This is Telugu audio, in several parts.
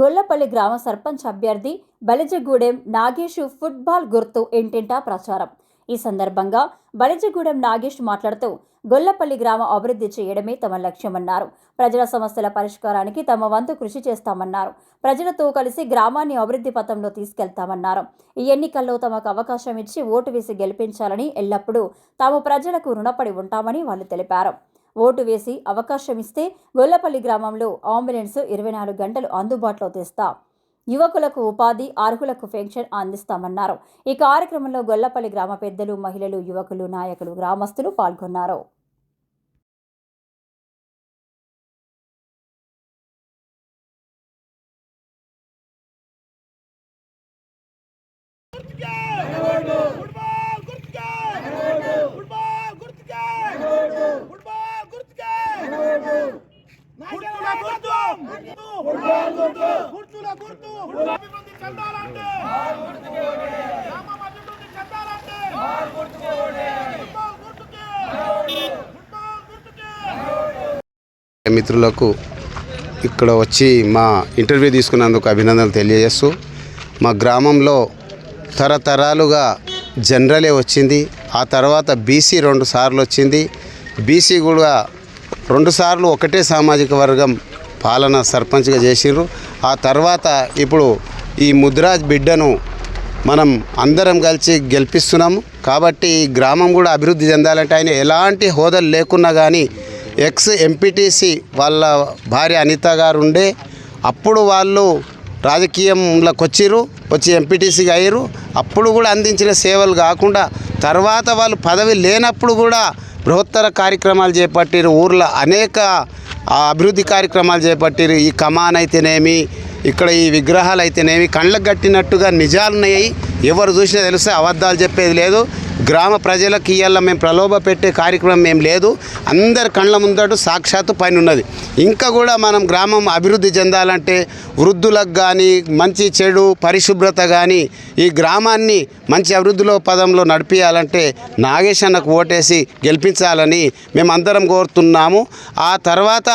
గొల్లపల్లి గ్రామ సర్పంచ్ అభ్యర్థి బలిజగూడెం నాగేష్ ఫుట్బాల్ గుర్తు ఇంటింటా ప్రచారం. ఈ సందర్భంగా బలిజగూడెం నాగేష్ మాట్లాడుతూ గొల్లపల్లి గ్రామ అభివృద్ధి చేయడమే తమ లక్ష్యమన్నారు. ప్రజల సమస్యల పరిష్కారానికి తమ వంతు కృషి చేస్తామన్నారు. ప్రజలతో కలిసి గ్రామాన్ని అభివృద్ధి పథంలో తీసుకెళ్తామన్నారు. ఈ ఎన్నికల్లో తమకు అవకాశం ఇచ్చి ఓటు వేసి గెలిపించాలని ఎల్లప్పుడూ తాము ప్రజలకు రుణపడి ఉంటామని వాళ్ళు తెలిపారు. ఓటు వేసి అవకాశం ఇస్తే గొల్లపల్లి గ్రామంలో అంబులెన్స్ ఇరవై నాలుగు గంటలు అందుబాటులో తెస్తాం. యువకులకు ఉపాధి అర్హులకు పెన్షన్ అందిస్తామన్నారు. ఈ కార్యక్రమంలో గొల్లపల్లి గ్రామ పెద్దలు మహిళలు యువకులు నాయకులు గ్రామస్తులు పాల్గొన్నారు ఫుట్బాల్ గుర్తుకే ఫుట్బాల్ గుర్తుకే ఫుట్బాల్ గుర్తుకే గుర్తుల గుర్తు అభివృద్ధి చెందాలంటే అభివృద్ధి చెందాలంటే మిత్రులకు ఇక్కడ వచ్చి మా ఇంటర్వ్యూ తీసుకున్నందుకు అభినందనలు తెలియజేస్తూ మా గ్రామంలో తరతరాలుగా జనరలే వచ్చింది. ఆ తర్వాత బీసీ రెండు సార్లు వచ్చింది. బీసీ కూడా రెండు సార్లు ఒకటే సామాజిక వర్గం పాలన సర్పంచ్గా చేసిండ్రు ఆ తర్వాత ఇప్పుడు ఈ ముద్రాజ్ బిడ్డను మనం అందరం కలిసి గెలిపిస్తున్నాము. కాబట్టి ఈ గ్రామం కూడా అభివృద్ధి చెందాలంటే ఆయన ఎలాంటి హోదాలు లేకున్నా కానీ ఎక్స్ ఎంపీటీసీ వాళ్ళ భార్య అనిత గారు ఉండే అప్పుడు వాళ్ళు రాజకీయంలోకి వచ్చిర్రు వచ్చి ఎంపీటీసీగా అయ్యారు అప్పుడు కూడా అందించిన సేవలు కాకుండా తర్వాత వాళ్ళు పదవి లేనప్పుడు కూడా బృహత్తర కార్యక్రమాలు చేపట్టిరు ఊర్లో అనేక ఆ, అభివృద్ధి కార్యక్రమాలు చేపట్టిరు. ఈ కమాన్ అయితేనేమి ఇక్కడ ఈ విగ్రహాలు అయితేనేమి కళ్ళకు కట్టినట్టుగా నిజాలున్నాయి. ఎవరు చూసినా తెలిస్తే అబద్ధాలు చెప్పేది లేదు. గ్రామ ప్రజలకు ఇవాళ మేము ప్రలోభ పెట్టే కార్యక్రమం ఏం లేదు. అందరి కళ్ళ ముందట సాక్షాత్తు పైన ఉన్నది. ఇంకా కూడా మనం గ్రామం అభివృద్ధి చెందాలంటే వృద్ధులకు కానీ మంచి చెడు పరిశుభ్రత కానీ ఈ గ్రామాన్ని మంచి అభివృద్ధిలో పదంలో నడిపించాలంటే నాగేష్ అన్నకు ఓటేసి గెలిపించాలని మేమందరం కోరుతున్నాము. ఆ తర్వాత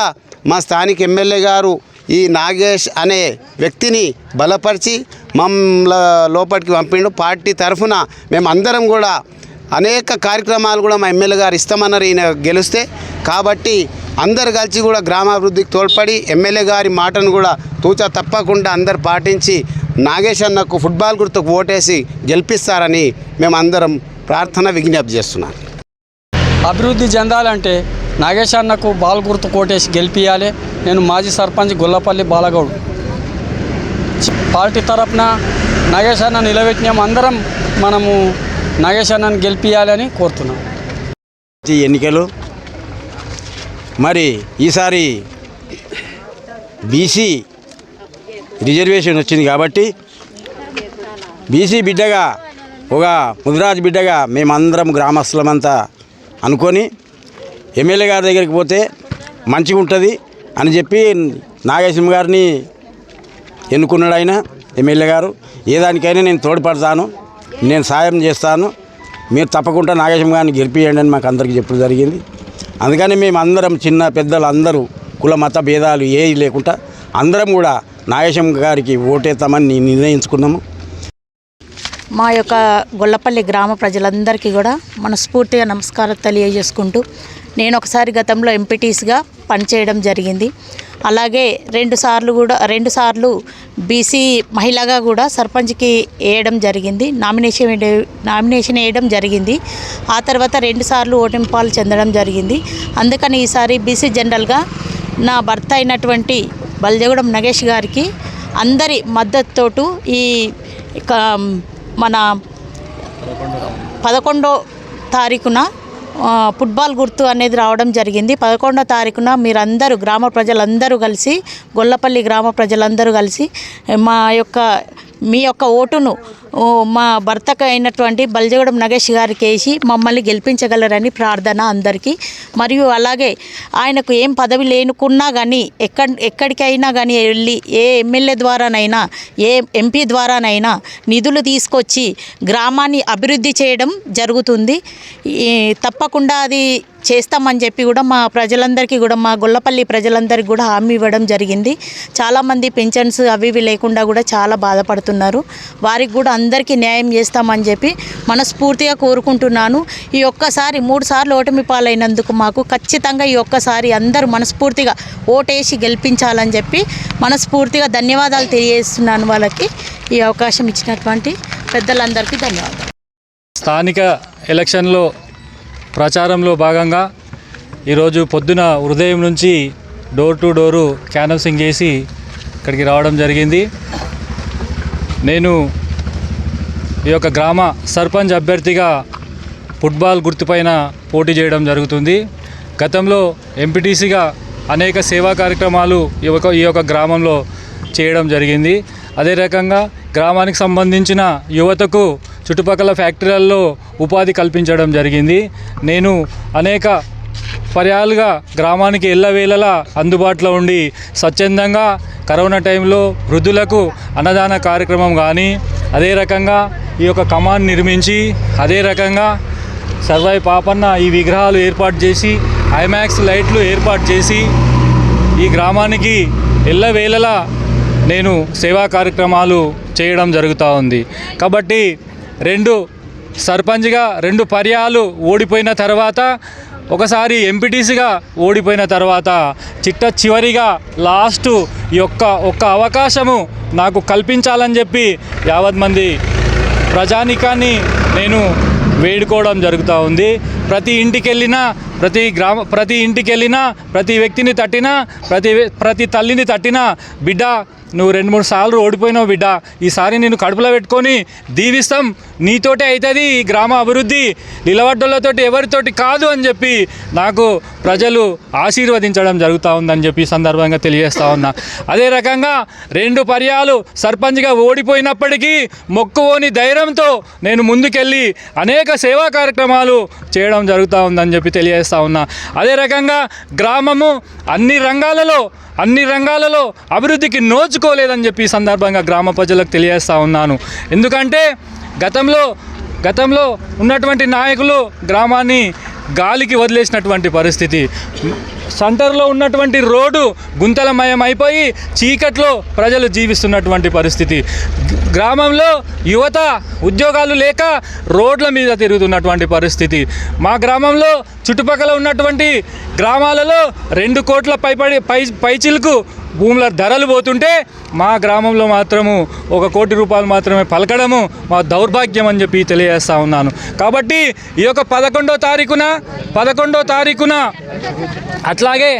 మా స్థానిక ఎమ్మెల్యే గారు ఈ నాగేష్ అనే వ్యక్తిని బలపరిచి మమ్మల్ని లోపలికి పంపిండు. పార్టీ తరఫున మేమందరం కూడా అనేక కార్యక్రమాలు కూడా మా ఎమ్మెల్యే గారు ఇస్తామన్నారు ఈయన గెలిస్తే. కాబట్టి అందరు కలిసి కూడా గ్రామాభివృద్ధికి తోడ్పడి ఎమ్మెల్యే గారి మాటను కూడా తూచా తప్పకుండా అందరు పాటించి నాగేష్ అన్నకు ఫుట్బాల్ గుర్తుకు ఓటేసి గెలిపిస్తారని మేమందరం ప్రార్థన విజ్ఞప్తి చేస్తున్నాం. అభివృద్ధి చెందాలంటే నాగేశ్ అన్నకు బాల్ గుర్తు కోటేసి గెలిపియాలి. నేను మాజీ సర్పంచ్ గొల్లపల్లి బాలగౌడ్. పార్టీ తరఫున నాగేశ్ అన్న నిలబెట్టినాం. అందరం మనము నాగేశ్ అన్నని గెలిపించాలని కోరుతున్నాం. ఈ ఎన్నికలు. మరి ఈసారి బీసీ రిజర్వేషన్ వచ్చింది కాబట్టి బీసీ బిడ్డగా ఒక ముదిరాజు బిడ్డగా మేమందరం గ్రామస్తులమంతా అనుకొని ఎమ్మెల్యే గారి దగ్గరికి పోతే మంచిగా ఉంటుంది అని చెప్పి నాగేశ్వరం గారిని ఎన్నుకున్నాడు ఆయన ఎమ్మెల్యే గారు ఏ దానికైనా నేను తోడ్పడతాను నేను సాయం చేస్తాను. మీరు తప్పకుండా నాగేశం గారిని గెలిపియండి అని మాకు అందరికీ చెప్పడం జరిగింది. అందుకని మేము అందరం చిన్న పెద్దలు అందరూ కుల మత భేదాలు ఏవి లేకుండా అందరం కూడా నాగేశం గారికి ఓటేస్తామని నిర్ణయించుకున్నాము. మా యొక్క గొల్లపల్లి గ్రామ ప్రజలందరికీ కూడా మనస్ఫూర్తిగా నమస్కారం తెలియజేసుకుంటూ నేను ఒకసారి గతంలో ఎంపీటీస్గా పనిచేయడం జరిగింది. అలాగే రెండు సార్లు కూడా రెండు సార్లు బీసీ మహిళగా కూడా సర్పంచ్కి వేయడం జరిగింది. నామినేషన్ నామినేషన్ వేయడం జరిగింది. ఆ తర్వాత రెండు సార్లు ఓటమి పాలు చెందడం జరిగింది. అందుకని ఈసారి బీసీ జనరల్గా నా భర్త అయినటువంటి బల్జగూడెం నగేష్ గారికి అందరి మద్దతుతోటు ఈ క- మన పదకొండో తారీఖున ఫుట్బాల్ గుర్తు అనేది రావడం జరిగింది. పదకొండో తారీఖున మీరందరూ గ్రామ ప్రజలందరూ కలిసి గొల్లపల్లి గ్రామ ప్రజలందరూ కలిసి మా యొక్క మీ యొక్క ఓటును మా భర్తకు అయినటువంటి బల్జగూడెం నగేష్ గారికి వేసి మమ్మల్ని గెలిపించగలరని ప్రార్థన అందరికీ. మరియు అలాగే ఆయనకు ఏం పదవి లేనుకున్నా కానీ ఎక్కడ ఎక్కడికైనా కానీ వెళ్ళి ఏ ఎమ్మెల్యే ద్వారానైనా ఏ ఎంపీ ద్వారానైనా నిధులు తీసుకొచ్చి గ్రామాన్ని అభివృద్ధి చేయడం జరుగుతుంది. తప్పకుండా అది చేస్తామని చెప్పి కూడా మా ప్రజలందరికీ కూడా మా గొల్లపల్లి ప్రజలందరికీ కూడా హామీ ఇవ్వడం జరిగింది. చాలామంది పెన్షన్స్ అవి ఇవి లేకుండా కూడా చాలా బాధపడుతున్నారు. వారికి కూడా అందరికీ న్యాయం చేస్తామని చెప్పి మనస్ఫూర్తిగా కోరుకుంటున్నాను. ఈ ఒక్కసారి మూడు సార్లు ఓటమి పాలైనందుకు మాకు ఖచ్చితంగా ఈ ఒక్కసారి అందరూ మనస్ఫూర్తిగా ఓటేసి గెలిపించాలని చెప్పి మనస్ఫూర్తిగా ధన్యవాదాలు తెలియజేస్తున్నాను వాళ్ళకి. ఈ అవకాశం ఇచ్చినటువంటి పెద్దలందరికీ ధన్యవాదాలు. స్థానిక ఎలక్షన్లో ప్రచారంలో భాగంగా ఈరోజు పొద్దున హృదయం నుంచి డోర్ టు డోరు క్యానవసింగ్ చేసి ఇక్కడికి రావడం జరిగింది. నేను ఈ యొక్క గ్రామ సర్పంచ్ అభ్యర్థిగా ఫుట్బాల్ గుర్తుపైన పోటీ చేయడం జరుగుతుంది. గతంలో ఎంపీటీసీగా అనేక సేవా కార్యక్రమాలు ఈ యొక్క ఈ యొక్క గ్రామంలో చేయడం జరిగింది. అదే రకంగా గ్రామానికి సంబంధించిన యువతకు చుట్టుపక్కల ఫ్యాక్టరీలలో ఉపాధి కల్పించడం జరిగింది. నేను అనేక పర్యాలుగా గ్రామానికి ఎల్లవేళలా అందుబాటులో ఉండి స్వచ్ఛందంగా కరోనా టైంలో వృద్ధులకు అన్నదాన కార్యక్రమం కానీ అదే రకంగా ఈ యొక్క కమాన్ నిర్మించి అదే రకంగా సర్వాయి పాపన్న ఈ విగ్రహాలు ఏర్పాటు చేసి ఐమాక్స్ లైట్లు ఏర్పాటు చేసి ఈ గ్రామానికి ఎల్లవేళలా నేను సేవా కార్యక్రమాలు చేయడం జరుగుతూ ఉంది. కాబట్టి రెండు సర్పంచ్గా రెండు పర్యాలు ఓడిపోయిన తర్వాత ఒకసారి ఎంపీటీసీగా ఓడిపోయిన తర్వాత చిట్ట చివరిగా లాస్ట్ ఈ యొక్క ఒక్క అవకాశము నాకు కల్పించాలని చెప్పి యావత్ మంది ప్రజానికాన్ని నేను వేడుకోవడం జరుగుతూ ఉంది. ప్రతి ఇంటికి వెళ్ళినా ప్రతి గ్రామ ప్రతి ఇంటికి వెళ్ళినా ప్రతి వ్యక్తిని తట్టినా ప్రతి ప్రతి తల్లిని తట్టినా బిడ్డ నువ్వు రెండు మూడు సార్లు ఓడిపోయినావు బిడ్డ ఈసారి నేను కడుపులో పెట్టుకొని దీవిస్తాం నీతోటే అవుతుంది ఈ గ్రామ అభివృద్ధి నిలబడ్డలతోటి ఎవరితోటి కాదు అని చెప్పి నాకు ప్రజలు ఆశీర్వదించడం జరుగుతూ ఉందని చెప్పి సందర్భంగా తెలియజేస్తూ ఉన్నా. అదే రకంగా రెండు పర్యాలు సర్పంచ్గా ఓడిపోయినప్పటికీ మొక్కువోని ధైర్యంతో నేను ముందుకెళ్ళి అనేక సేవా కార్యక్రమాలు చేయడం జరుగుతూ ఉందని చెప్పి తెలియజేస్తూ ఉన్నా. అదే రకంగా గ్రామము అన్ని రంగాలలో అన్ని రంగాలలో అభివృద్ధికి నోచుకోలేదని చెప్పి సందర్భంగా గ్రామ ప్రజలకు తెలియజేస్తూ ఉన్నాను. ఎందుకంటే గతంలో గతంలో ఉన్నటువంటి నాయకులు గ్రామాన్ని గాలికి వదిలేసినటువంటి పరిస్థితి. సెంటర్లో ఉన్నటువంటి రోడ్డు గుంతలమయం అయిపోయి చీకట్లో ప్రజలు జీవిస్తున్నటువంటి పరిస్థితి. గ్రామంలో యువత ఉద్యోగాలు లేక రోడ్ల మీద తిరుగుతున్నటువంటి పరిస్థితి. మా గ్రామంలో చుట్టుపక్కల ఉన్నటువంటి గ్రామాలలో రెండు కోట్ల పైపడి పై పైచిలకు భూముల ధరలు పోతుంటే మా గ్రామంలో మాత్రము ఒక కోటి రూపాయలు మాత్రమే పలకడము మా దౌర్భాగ్యం అని చెప్పి తెలియజేస్తా ఉన్నాను. కాబట్టి ఈ యొక్క పదకొండో తారీఖున పదకొండో తారీఖున అట్లా అట్లాగే